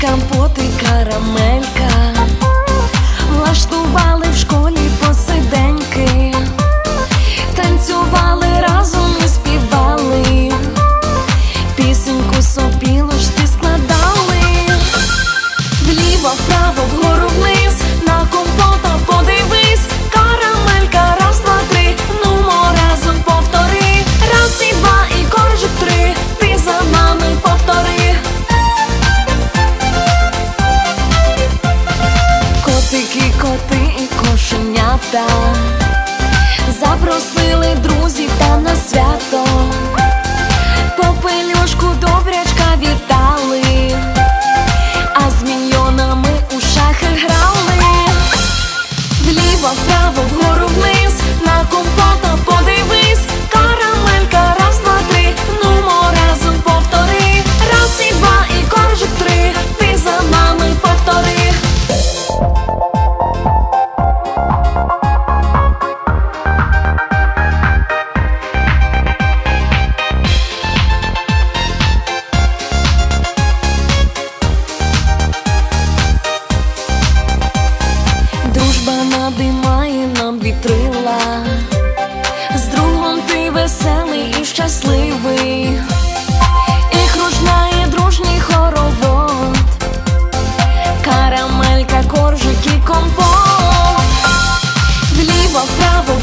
компот і карамелька. Влаштував 到。вітрила, з другом ти веселий і щасливий, і кружляє дружній хоровод, карамелька, коржик і компот, вліво, вправо.